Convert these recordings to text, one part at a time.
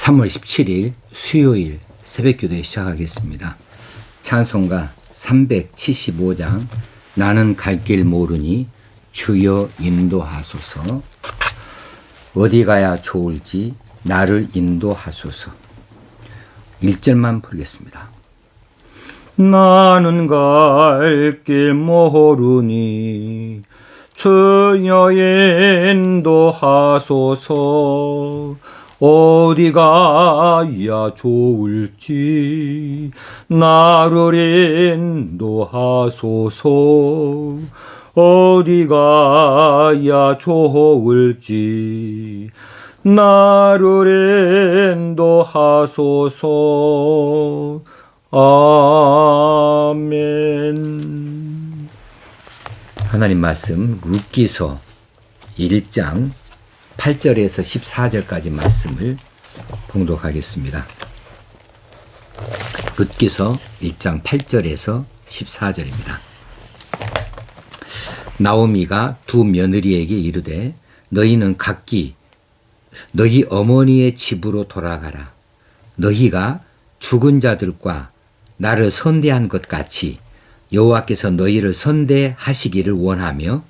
3월 17일 수요일 새벽 기도에 시작하겠습니다. 찬송가 375장 나는 갈 길 모르니 주여 인도하소서 어디 가야 좋을지 나를 인도하소서 1절만 부르겠습니다. 나는 갈 길 모르니 주여 인도하소서 어디 가야 좋을지 나를 인도하소서. 어디 가야 좋을지 나를 인도하소서. 아멘. 하나님 말씀 룻기서 1장 8절에서 14절까지 말씀을 봉독하겠습니다. 룻기서 1장 8절에서 14절입니다. 나오미가 두 며느리에게 이르되 너희는 각기 너희 어머니의 집으로 돌아가라. 너희가 죽은 자들과 나를 선대한 것 같이 여호와께서 너희를 선대하시기를 원하며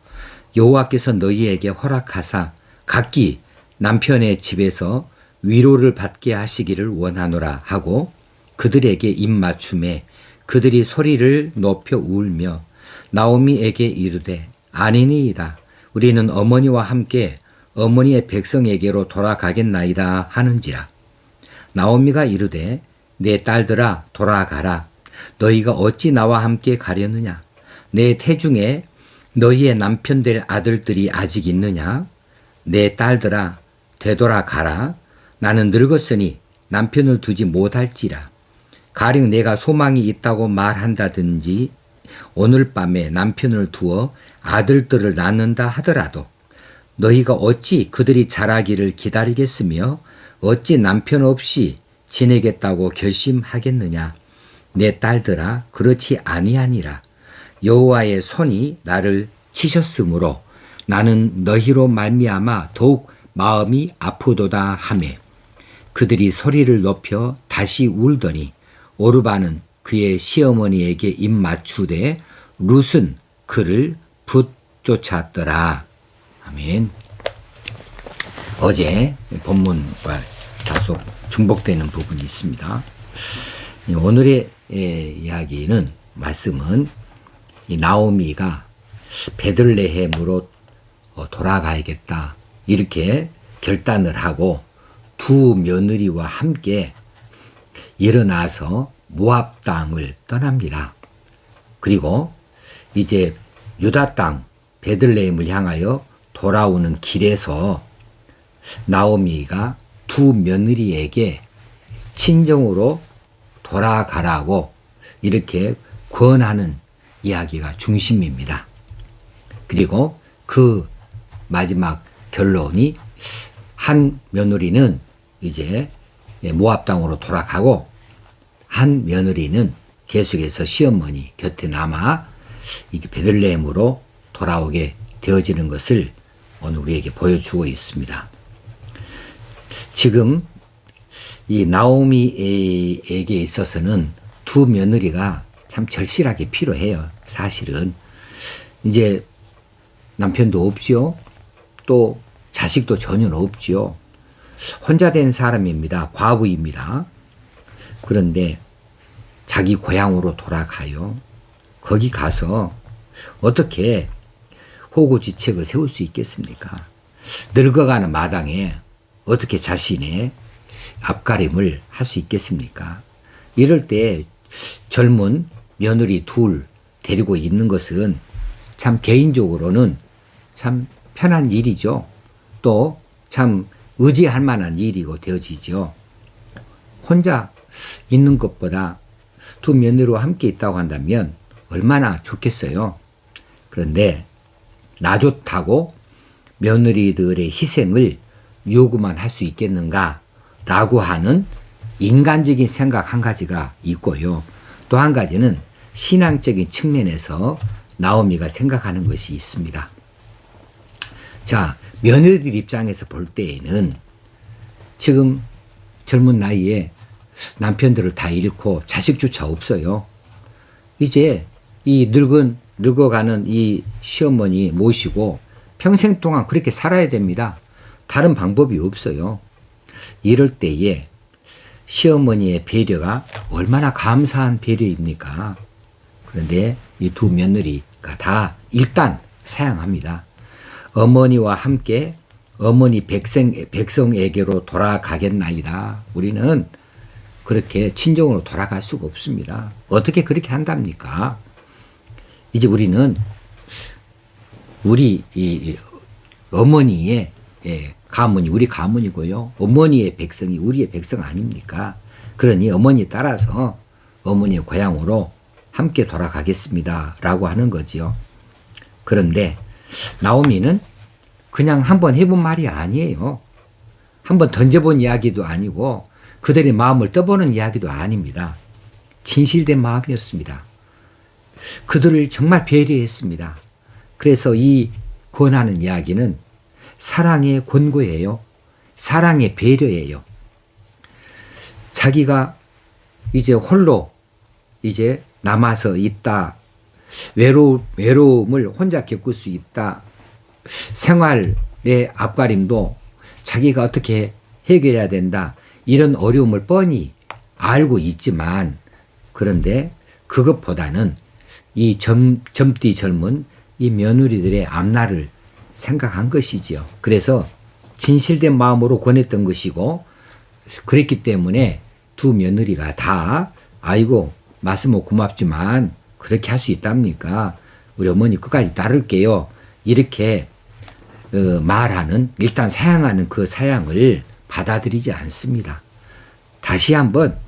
여호와께서 너희에게 허락하사 각기 남편의 집에서 위로를 받게 하시기를 원하노라 하고 그들에게 입맞춤에 그들이 소리를 높여 울며 나오미에게 이르되 아니니이다. 우리는 어머니와 함께 어머니의 백성에게로 돌아가겠나이다 하는지라. 나오미가 이르되 내 딸들아 돌아가라. 너희가 어찌 나와 함께 가려느냐? 내 태중에 너희의 남편 될 아들들이 아직 있느냐 내 딸들아 되돌아가라. 나는 늙었으니 남편을 두지 못할지라. 가령 내가 소망이 있다고 말한다든지 오늘 밤에 남편을 두어 아들들을 낳는다 하더라도 너희가 어찌 그들이 자라기를 기다리겠으며 어찌 남편 없이 지내겠다고 결심하겠느냐? 내 딸들아 그렇지 아니하니라. 여호와의 손이 나를 치셨으므로 나는 너희로 말미암아 더욱 마음이 아프도다 하매 그들이 소리를 높여 다시 울더니 오르바는 그의 시어머니에게 입 맞추되 룻은 그를 붙 쫓았더라. 아멘. 어제 본문과 다소 중복되는 부분이 있습니다. 오늘의 이야기는 말씀은 나오미가 베들레헴으로 돌아가야겠다 이렇게 결단을 하고 두 며느리와 함께 일어나서 모압 땅을 떠납니다. 그리고 이제 유다 땅 베들레헴을 향하여 돌아오는 길에서 나오미가 두 며느리에게 친정으로 돌아가라고 이렇게 권하는 이야기가 중심입니다. 그리고 그 마지막 결론이 한 며느리는 이제 모압 땅으로 돌아가고 한 며느리는 계속해서 시어머니 곁에 남아 이제 베들레헴으로 돌아오게 되어지는 것을 오늘 우리에게 보여주고 있습니다. 지금 이 나오미에게 있어서는 두 며느리가 참 절실하게 필요해요. 사실은 이제 남편도 없지요. 또 자식도 전혀 없지요. 혼자 된 사람입니다. 과부입니다. 그런데 자기 고향으로 돌아가요. 거기 가서 어떻게 호구지책을 세울 수 있겠습니까? 늙어가는 마당에 어떻게 자신의 앞가림을 할 수 있겠습니까? 이럴 때 젊은 며느리 둘 데리고 있는 것은 참 개인적으로는 참 편한 일이죠. 또 참 의지할 만한 일이고 되어지죠. 혼자 있는 것보다 두 며느리와 함께 있다고 한다면 얼마나 좋겠어요. 그런데 나 좋다고 며느리들의 희생을 요구만 할 수 있겠는가 라고 하는 인간적인 생각 한 가지가 있고요. 또 한 가지는 신앙적인 측면에서 나오미가 생각하는 것이 있습니다. 자, 며느리들 입장에서 볼 때에는 지금 젊은 나이에 남편들을 다 잃고 자식조차 없어요. 이제 이 늙은 늙어가는 이 시어머니 모시고 평생 동안 그렇게 살아야 됩니다. 다른 방법이 없어요. 이럴 때에 시어머니의 배려가 얼마나 감사한 배려입니까? 그런데 이 두 며느리가 다 일단 사양합니다. 어머니와 함께 어머니 백성, 백성에게로 돌아가겠나이다. 우리는 그렇게 친정으로 돌아갈 수가 없습니다. 어떻게 그렇게 한답니까? 이제 우리는 우리 이 어머니의 예, 가문이 우리 가문이고요. 어머니의 백성이 우리의 백성 아닙니까? 그러니 어머니 따라서 어머니의 고향으로 함께 돌아가겠습니다. 라고 하는 거지요. 그런데 나오미는 그냥 한번 해본 말이 아니에요. 한번 던져본 이야기도 아니고 그들의 마음을 떠보는 이야기도 아닙니다. 진실된 마음이었습니다. 그들을 정말 배려했습니다. 그래서 이 권하는 이야기는 사랑의 권고예요. 사랑의 배려예요. 자기가 이제 홀로 이제 남아서 있다. 외로, 외로움을 혼자 겪을 수 있다. 생활의 앞가림도 자기가 어떻게 해결해야 된다. 이런 어려움을 뻔히 알고 있지만 그런데 그것보다는 이 젊, 젊디 젊은 이 며느리들의 앞날을 생각한 것이지요. 그래서 진실된 마음으로 권했던 것이고 그랬기 때문에 두 며느리가 다 아이고 말씀은 고맙지만 그렇게 할 수 있답니까? 우리 어머니 끝까지 따를게요. 이렇게 어, 말하는 일단 사양하는 그 사양을 받아들이지 않습니다. 다시 한번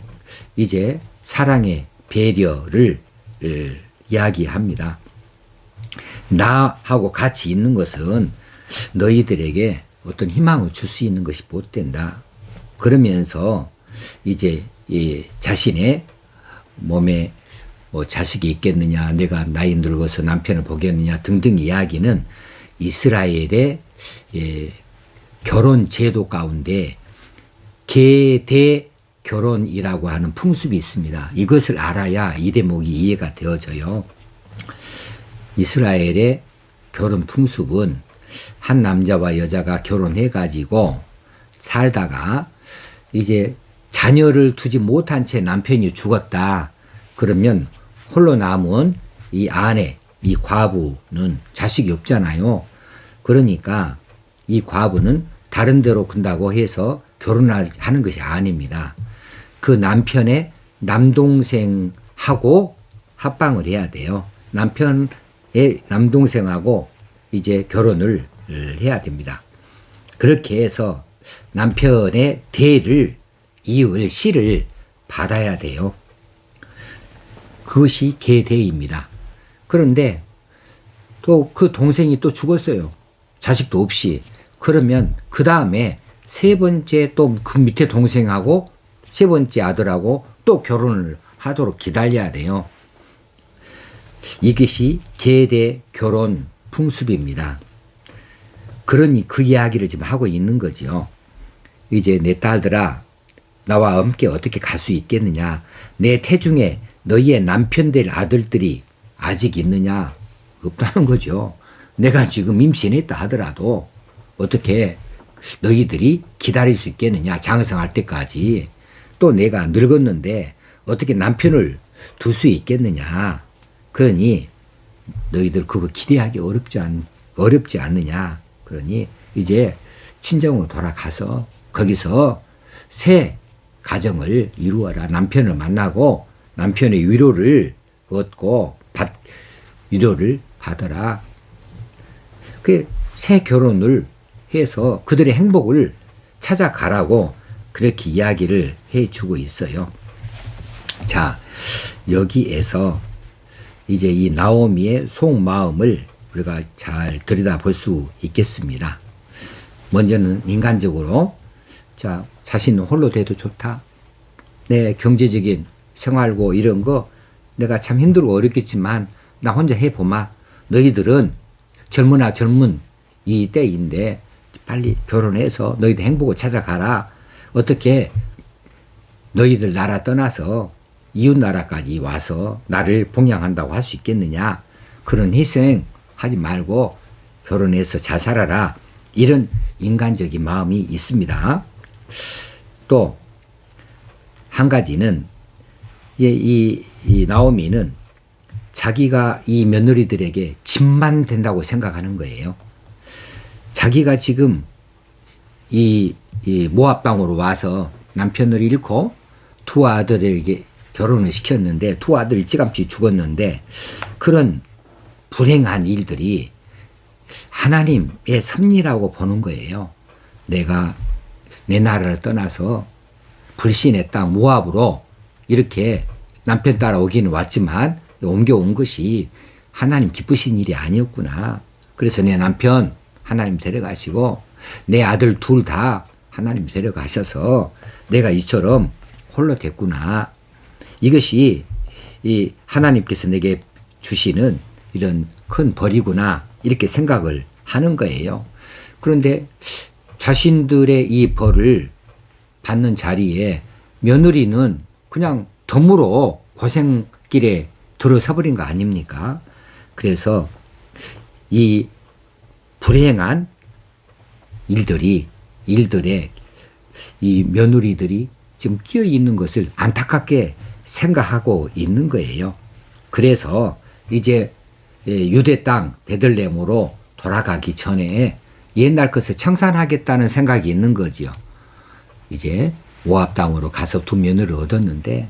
이제 사랑의 배려를 어, 이야기합니다. 나하고 같이 있는 것은 너희들에게 어떤 희망을 줄 수 있는 것이 못 된다. 그러면서 이제 이 자신의 몸에 뭐 자식이 있겠느냐, 내가 나이 늙어서 남편을 보겠느냐 등등 이야기는 이스라엘의 예, 결혼 제도 가운데 계대 결혼이라고 하는 풍습이 있습니다. 이것을 알아야 이 대목이 이해가 되어져요. 이스라엘의 결혼 풍습은 한 남자와 여자가 결혼해 가지고 살다가 이제 자녀를 두지 못한 채 남편이 죽었다. 그러면 홀로 남은 이 아내, 이 과부는 자식이 없잖아요. 그러니까 이 과부는 다른 데로 군다고 해서 결혼을 하는 것이 아닙니다. 그 남편의 남동생하고 합방을 해야 돼요. 남편의 남동생하고 이제 결혼을 해야 됩니다. 그렇게 해서 남편의 대를 이을 씨를 받아야 돼요. 그것이 계대입니다. 그런데 또 그 동생이 또 죽었어요. 자식도 없이. 그러면 그 다음에 세 번째 또 그 밑에 동생하고 세 번째 아들하고 또 결혼을 하도록 기다려야 돼요. 이것이 계대 결혼 풍습입니다. 그러니 그 이야기를 지금 하고 있는 거죠. 이제 내 딸들아, 나와 함께 어떻게 갈 수 있겠느냐? 내 태중에 너희의 남편 될 아들들이 아직 있느냐? 없다는 거죠. 내가 지금 임신했다 하더라도 어떻게 너희들이 기다릴 수 있겠느냐? 장성할 때까지. 또 내가 늙었는데 어떻게 남편을 둘 수 있겠느냐? 그러니 너희들 그거 기대하기 어렵지 않, 어렵지 않느냐? 그러니 이제 친정으로 돌아가서 거기서 새 가정을 이루어라. 남편을 만나고 남편의 위로를 얻고 받, 위로를 받아라. 그 새 결혼을 해서 그들의 행복을 찾아가라고 그렇게 이야기를 해 주고 있어요. 자, 여기에서 이제 이 나오미의 속마음을 우리가 잘 들여다 볼 수 있겠습니다. 먼저는 인간적으로 자, 자신 홀로 돼도 좋다. 내 경제적인 생활고 이런 거 내가 참 힘들고 어렵겠지만 나 혼자 해보마. 너희들은 젊으나 젊은 이 때인데 빨리 결혼해서 너희들 행복을 찾아가라. 어떻게 너희들 나라 떠나서 이웃 나라까지 와서 나를 봉양한다고 할 수 있겠느냐? 그런 희생 하지 말고 결혼해서 잘 살아라. 이런 인간적인 마음이 있습니다. 또 한 가지는 이, 이 나오미는 자기가 이 며느리들에게 짐만 된다고 생각하는 거예요. 자기가 지금 이, 이 모압 방으로 와서 남편을 잃고 두 아들에게 결혼을 시켰는데 두 아들이 찌감치 죽었는데 그런 불행한 일들이 하나님의 섭리라고 보는 거예요. 내가 내 나라를 떠나서 불신의 땅 모압으로 이렇게 남편 따라 오기는 왔지만 옮겨온 것이 하나님 기쁘신 일이 아니었구나. 그래서 내 남편 하나님 데려가시고 내 아들 둘 다 하나님 데려가셔서 내가 이처럼 홀로 됐구나. 이것이 이 하나님께서 내게 주시는 이런 큰 벌이구나. 이렇게 생각을 하는 거예요. 그런데 자신들의 이 벌을 받는 자리에 며느리는 그냥 덤으로 고생길에 들어서 버린 거 아닙니까? 그래서 이 불행한 일들이 일들에 이 며느리들이 지금 끼어 있는 것을 안타깝게 생각하고 있는 거예요. 그래서 이제 유대 땅 베들레헴으로 돌아가기 전에 옛날 것을 청산하겠다는 생각이 있는 거지요. 이제 모압 땅으로 가서 두 면을 얻었는데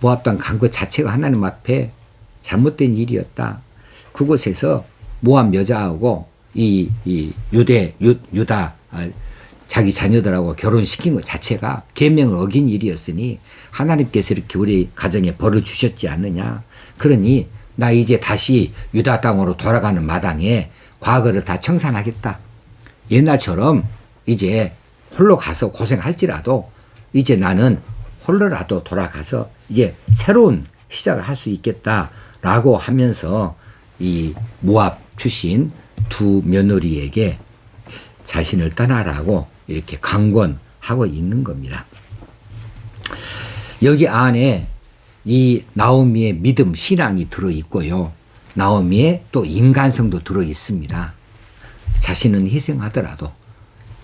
모압 땅간것 자체가 하나님 앞에 잘못된 일이었다. 그곳에서 모압 여자하고 이, 이 유대 유, 유다 아, 자기 자녀들하고 결혼시킨 것 자체가 계명을 어긴 일이었으니 하나님께서 이렇게 우리 가정에 벌을 주셨지 않느냐. 그러니 나 이제 다시 유다 땅으로 돌아가는 마당에 과거를 다 청산하겠다. 옛날처럼 이제 홀로 가서 고생할지라도 이제 나는 홀로라도 돌아가서 이제 새로운 시작을 할 수 있겠다라고 하면서 이 모압 출신 두 며느리에게 자신을 떠나라고 이렇게 강권하고 있는 겁니다. 여기 안에 이 나오미의 믿음, 신앙이 들어 있고요. 나오미의 또 인간성도 들어 있습니다. 자신은 희생하더라도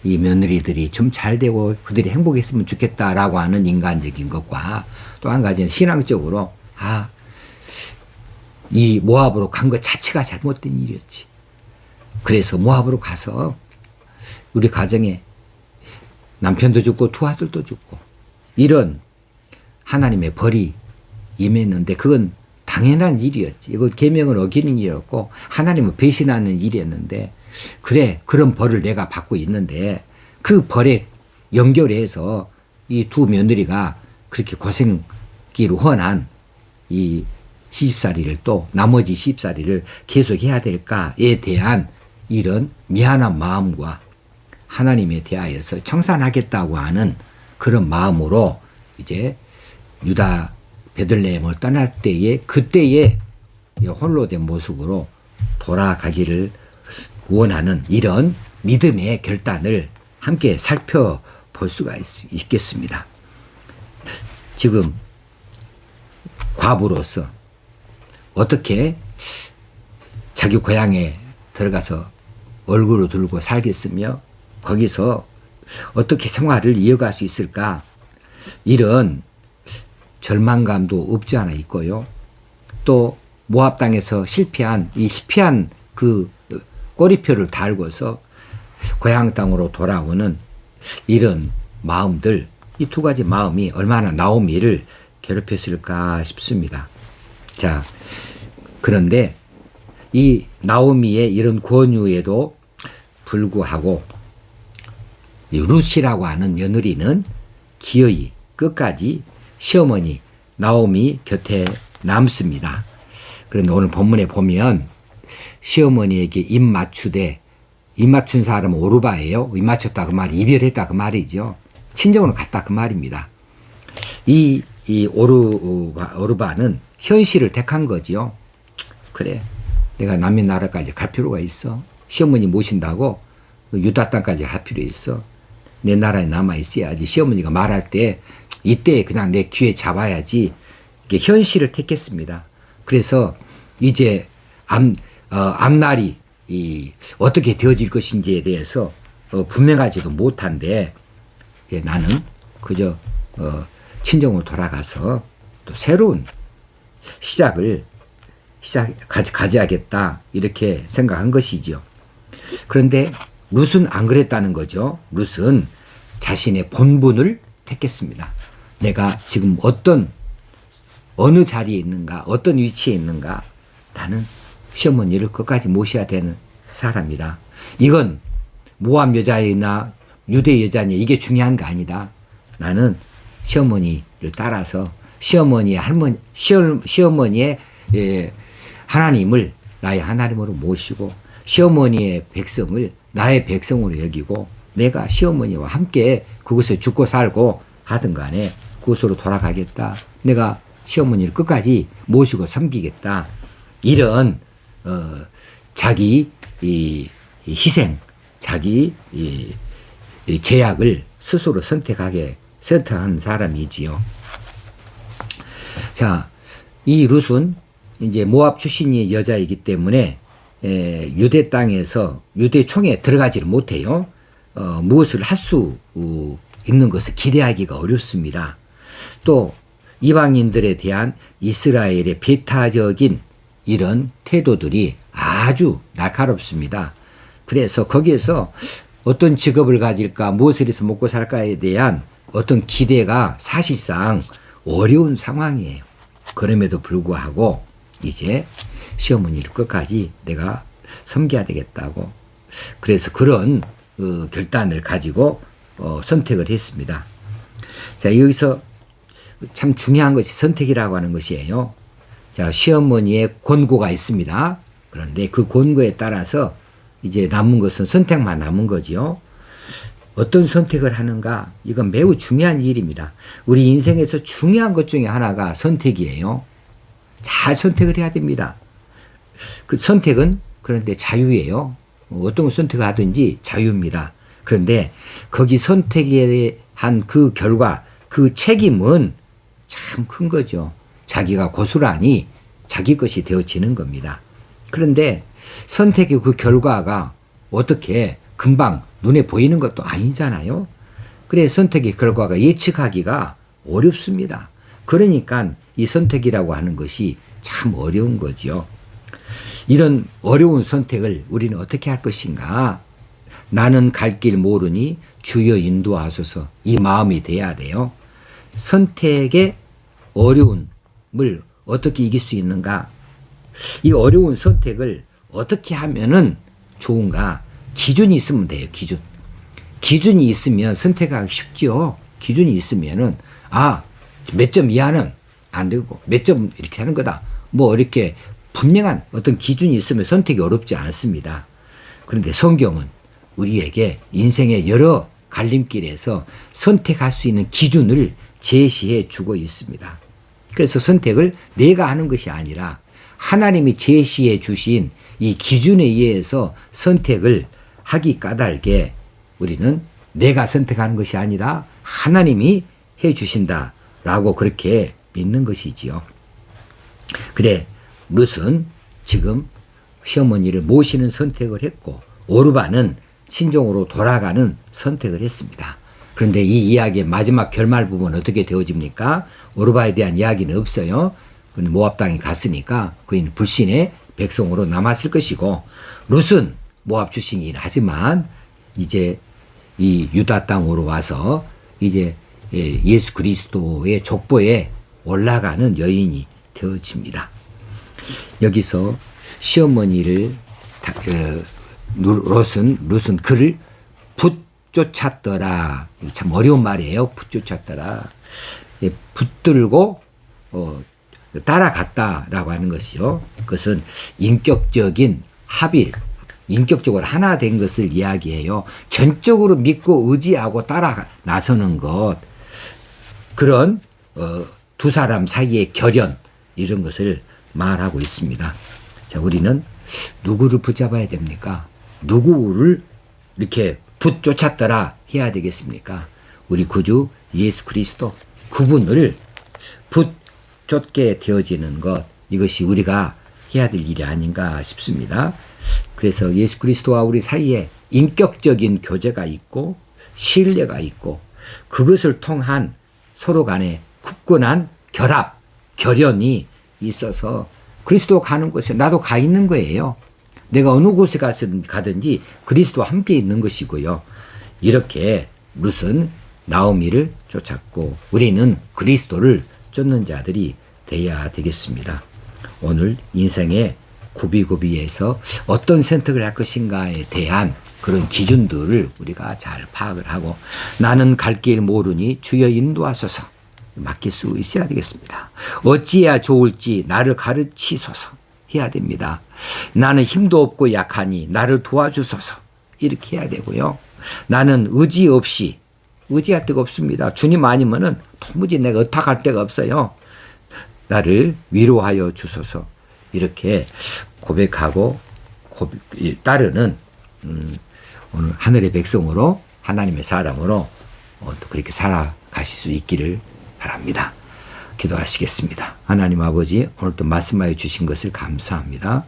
이 며느리들이 좀 잘 되고 그들이 행복했으면 좋겠다라고 하는 인간적인 것과 또 한 가지는 신앙적으로 아, 이 모압으로 간 것 자체가 잘못된 일이었지. 그래서 모압으로 가서 우리 가정에 남편도 죽고 두 아들도 죽고 이런 하나님의 벌이 임했는데 그건 당연한 일이었지. 이거 계명을 어기는 일이었고 하나님을 배신하는 일이었는데 그래 그런 벌을 내가 받고 있는데 그 벌에 연결해서 이 두 며느리가 그렇게 고생기로 헌한 이 시집살이를 또 나머지 시집살이를 계속해야 될까에 대한 이런 미안한 마음과 하나님에 대하여서 청산하겠다고 하는 그런 마음으로 이제 유다 베들레헴을 떠날 때에 그때에 홀로 된 모습으로 돌아가기를 원하는 이런 믿음의 결단을 함께 살펴볼 수가 있, 겠습니다 지금 과부로서 어떻게 자기 고향에 들어가서 얼굴을 들고 살겠으며 거기서 어떻게 생활을 이어갈 수 있을까 이런 절망감도 없지 않아 있고요. 또 모압 땅에서 실패한 이 실패한 그 꼬리표를 달고서 고향 땅으로 돌아오는 이런 마음들 이 두 가지 마음이 얼마나 나오미를 괴롭혔을까 싶습니다. 자 그런데 이 나오미의 이런 권유에도 불구하고 루시라고 하는 며느리는 기어이 끝까지 시어머니 나오미 곁에 남습니다. 그런데 오늘 본문에 보면 시어머니에게 입 맞추되 입 맞춘 사람은 오르바예요. 입 맞췄다 그 말이 이별했다 그 말이죠. 친정으로 갔다 그 말입니다. 이, 이 오르바, 오르바는 현실을 택한 거지요. 그래. 내가 남의 나라까지 갈 필요가 있어. 시어머니 모신다고 유다 땅까지 갈 필요 있어. 내 나라에 남아 있어야지. 시어머니가 말할 때 이때 그냥 내 귀에 잡아야지 이게 현실을 택했습니다. 그래서 이제 앞, 어, 앞날이 이 어떻게 되어질 것인지에 대해서 어, 분명하지도 못한데 이제 나는 그저 어, 친정으로 돌아가서 또 새로운 시작을 시작 가지, 가져야겠다 이렇게 생각한 것이지요. 그런데 룻은 안 그랬다는 거죠. 룻은 자신의 본분을 택했습니다. 내가 지금 어떤 어느 자리에 있는가, 어떤 위치에 있는가, 나는 시어머니를 끝까지 모셔야 되는 사람이다. 이건 모함 여자이나 유대 여자냐 이게 중요한 거 아니다. 나는 시어머니를 따라서 시어머니의 할머니 시어, 시어머니의 예, 하나님을 나의 하나님으로 모시고 시어머니의 백성을 나의 백성으로 여기고 내가 시어머니와 함께 그곳에 죽고 살고 하든 간에 그곳으로 돌아가겠다. 내가 시어머니를 끝까지 모시고 섬기겠다. 이런 어, 자기 이, 이 희생, 자기 이, 이 제약을 스스로 선택하게 선택한 사람이지요. 자, 이 룻은 이제 모압 출신이 여자이기 때문에 에, 유대 땅에서 유대 총에 들어가지를 못해요. 어, 무엇을 할 수 있는 것을 기대하기가 어렵습니다. 또 이방인들에 대한 이스라엘의 배타적인 이런 태도들이 아주 날카롭습니다. 그래서 거기에서 어떤 직업을 가질까, 무엇을 해서 먹고 살까에 대한 어떤 기대가 사실상 어려운 상황이에요. 그럼에도 불구하고 이제 시어머니를 끝까지 내가 섬겨야 되겠다고. 그래서 그런 어, 결단을 가지고 어, 선택을 했습니다. 자, 여기서 참 중요한 것이 선택이라고 하는 것이에요. 자, 시어머니의 권고가 있습니다. 그런데 그 권고에 따라서 이제 남은 것은 선택만 남은 거지요. 어떤 선택을 하는가? 이건 매우 중요한 일입니다. 우리 인생에서 중요한 것 중에 하나가 선택이에요. 잘 선택을 해야 됩니다. 그 선택은 그런데 자유예요. 어떤 선택을 하든지 자유입니다. 그런데 거기 선택에 한 그 결과, 그 책임은 참 큰 거죠. 자기가 고스란히 자기 것이 되어지는 겁니다. 그런데 선택의 그 결과가 어떻게 금방 눈에 보이는 것도 아니잖아요. 그래 선택의 결과가 예측하기가 어렵습니다. 그러니까 이 선택이라고 하는 것이 참 어려운 거죠. 이런 어려운 선택을 우리는 어떻게 할 것인가? 나는 갈 길 모르니 주여 인도하소서 이 마음이 돼야 돼요. 선택의 어려 움을 어떻게 이길 수 있는가? 이 어려운 선택을 어떻게 하면은 좋은가? 기준이 있으면 돼요, 기준. 기준이 있으면 선택하기 쉽죠. 기준이 있으면은, 아, 몇 점 이하는 안 되고, 몇 점 이렇게 하는 거다. 뭐, 이렇게 분명한 어떤 기준이 있으면 선택이 어렵지 않습니다. 그런데 성경은 우리에게 인생의 여러 갈림길에서 선택할 수 있는 기준을 제시해 주고 있습니다. 그래서 선택을 내가 하는 것이 아니라 하나님이 제시해 주신 이 기준에 의해서 선택을 하기 까닭에 우리는 내가 선택하는 것이 아니라 하나님이 해 주신다라고 그렇게 믿는 것이지요. 그래, 룻은 지금 시어머니를 모시는 선택을 했고 오르바는 친정으로 돌아가는 선택을 했습니다. 그런데 이 이야기의 마지막 결말 부분은 어떻게 되어집니까? 오르바에 대한 이야기는 없어요. 모압 땅에 갔으니까 그인 불신의 백성으로 남았을 것이고 룻은 모압 출신이긴 하지만 이제 이 유다 땅으로 와서 이제 예, 예수 그리스도의 족보에 올라가는 여인이 되어집니다. 여기서 시어머니를 어, 롯은 롯은 그를 붙쫓았더라. 참 어려운 말이에요. 붙쫓았더라. 예, 붙들고 어, 따라갔다라고 하는 것이죠. 그것은 인격적인 합일, 인격적으로 하나 된 것을 이야기해요. 전적으로 믿고 의지하고 따라 나서는 것, 그런 어, 두 사람 사이의 결연 이런 것을 말하고 있습니다. 자, 우리는 누구를 붙잡아야 됩니까? 누구를 이렇게 붙쫓았더라 해야 되겠습니까? 우리 구주 예수 그리스도 그분을 붙쫓게 되어지는 것 이것이 우리가 해야 될 일이 아닌가 싶습니다. 그래서 예수 그리스도와 우리 사이에 인격적인 교제가 있고 신뢰가 있고 그것을 통한 서로 간에 굳건한 결합, 결연이 있어서 그리스도 가는 곳에 나도 가 있는 거예요. 내가 어느 곳에 가든지 그리스도와 함께 있는 것이고요. 이렇게 룻은 나오미를 쫓았고 우리는 그리스도를 쫓는 자들이 돼야 되겠습니다. 오늘 인생의 구비구비에서 어떤 선택을 할 것인가에 대한 그런 기준들을 우리가 잘 파악을 하고 나는 갈 길 모르니 주여 인도하소서 맡길 수 있어야 되겠습니다. 어찌해야 좋을지 나를 가르치소서 해야 됩니다. 나는 힘도 없고 약하니 나를 도와주소서 이렇게 해야 되고요. 나는 의지 없이 의지할 데가 없습니다. 주님 아니면은 도무지 내가 어탁할 데가 없어요. 나를 위로하여 주소서 이렇게 고백하고 고백, 따르는 음, 오늘 하늘의 백성으로 하나님의 사람으로 어, 또 그렇게 살아가실 수 있기를 바랍니다. 기도하시겠습니다. 하나님 아버지 오늘 또 말씀하여 주신 것을 감사합니다.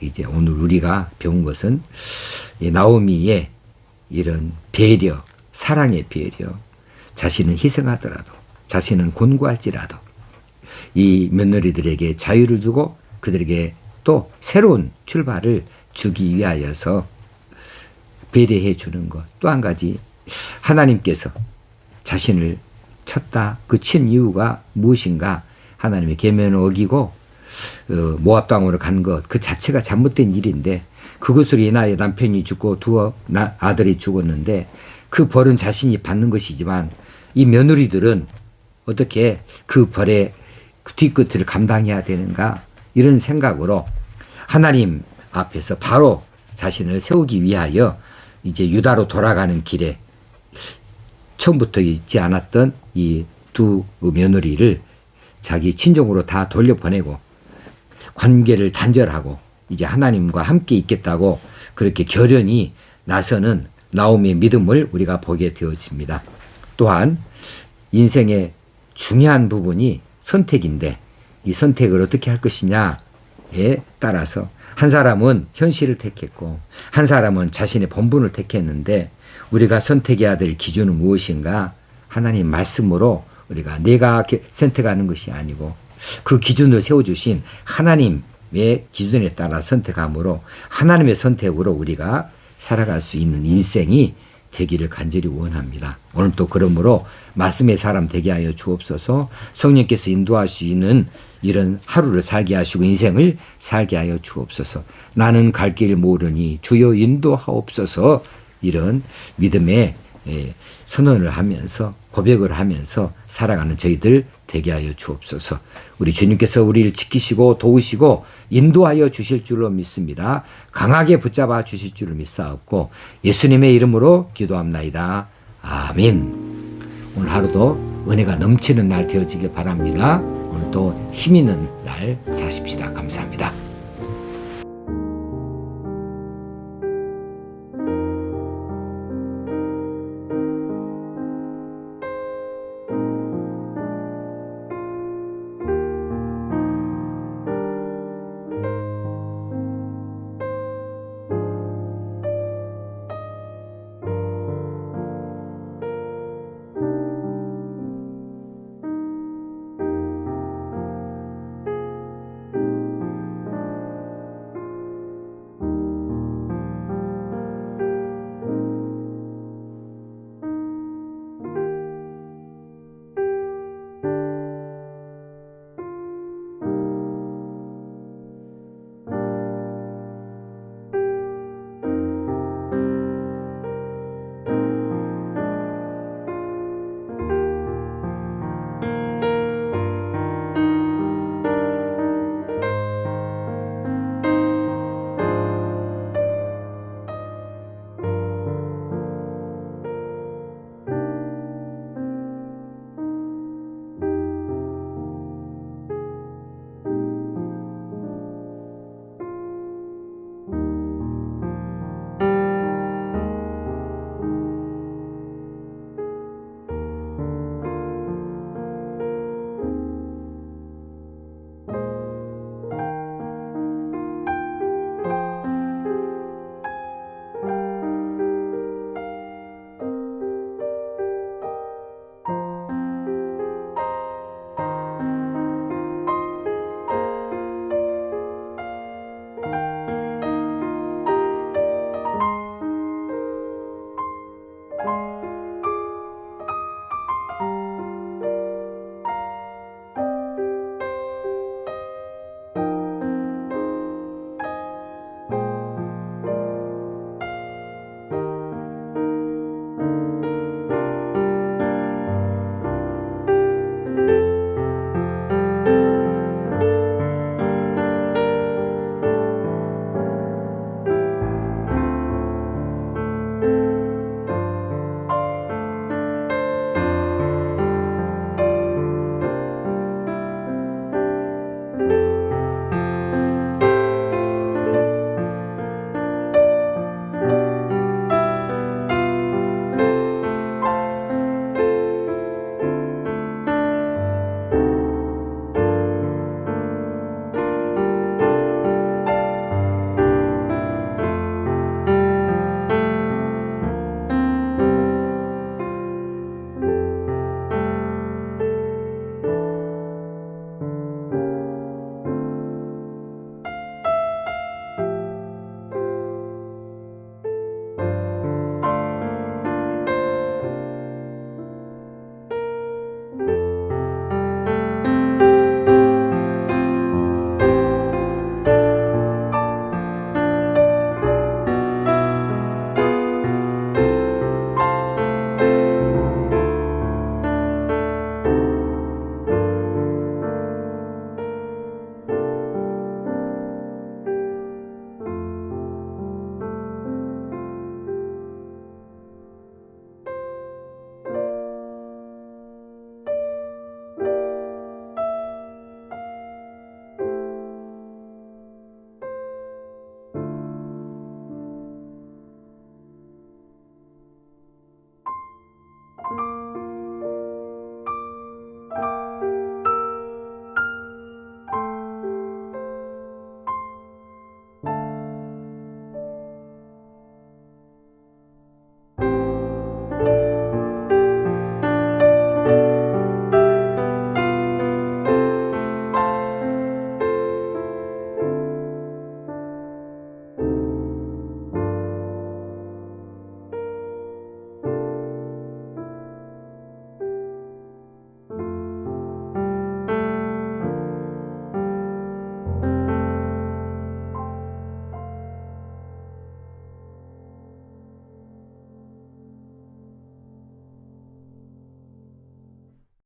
이제 오늘 우리가 배운 것은 나오미의 이런 배려, 사랑의 배려, 자신은 희생하더라도, 자신은 곤고할지라도, 이 며느리들에게 자유를 주고 그들에게 또 새로운 출발을 주기 위하여서 배려해 주는 것. 또 한 가지, 하나님께서 자신을 쳤다. 그 친 이유가 무엇인가? 하나님의 계명을 어기고 어, 모압 땅으로 간 것 그 자체가 잘못된 일인데 그것으로 인하여 남편이 죽고 두 아들이 죽었는데 그 벌은 자신이 받는 것이지만 이 며느리들은 어떻게 그 벌의 그 뒤끝을 감당해야 되는가 이런 생각으로 하나님 앞에서 바로 자신을 세우기 위하여 이제 유다로 돌아가는 길에 처음부터 있지 않았던 이 두 며느리를 자기 친정으로 다 돌려보내고 관계를 단절하고 이제 하나님과 함께 있겠다고 그렇게 결연히 나서는 나오미의 믿음을 우리가 보게 되어집니다. 또한 인생의 중요한 부분이 선택인데 이 선택을 어떻게 할 것이냐에 따라서 한 사람은 현실을 택했고 한 사람은 자신의 본분을 택했는데 우리가 선택해야 될 기준은 무엇인가? 하나님 말씀으로 우리가 내가 선택하는 것이 아니고 그 기준을 세워주신 하나님의 기준에 따라 선택함으로 하나님의 선택으로 우리가 살아갈 수 있는 인생이 되기를 간절히 원합니다. 오늘 또 그러므로 말씀의 사람 되게 하여 주옵소서. 성령께서 인도하시는 이런 하루를 살게 하시고 인생을 살게 하여 주옵소서. 나는 갈 길 모르니 주여 인도하옵소서. 이런 믿음의 예, 선언을 하면서 고백을 하면서 살아가는 저희들 되게 하여 주옵소서. 우리 주님께서 우리를 지키시고 도우시고 인도하여 주실 줄로 믿습니다. 강하게 붙잡아 주실 줄을 믿사옵고 예수님의 이름으로 기도합나이다. 아멘. 오늘 하루도 은혜가 넘치는 날 되어지길 바랍니다. 오늘도 힘 있는 날 사십시다. 감사합니다.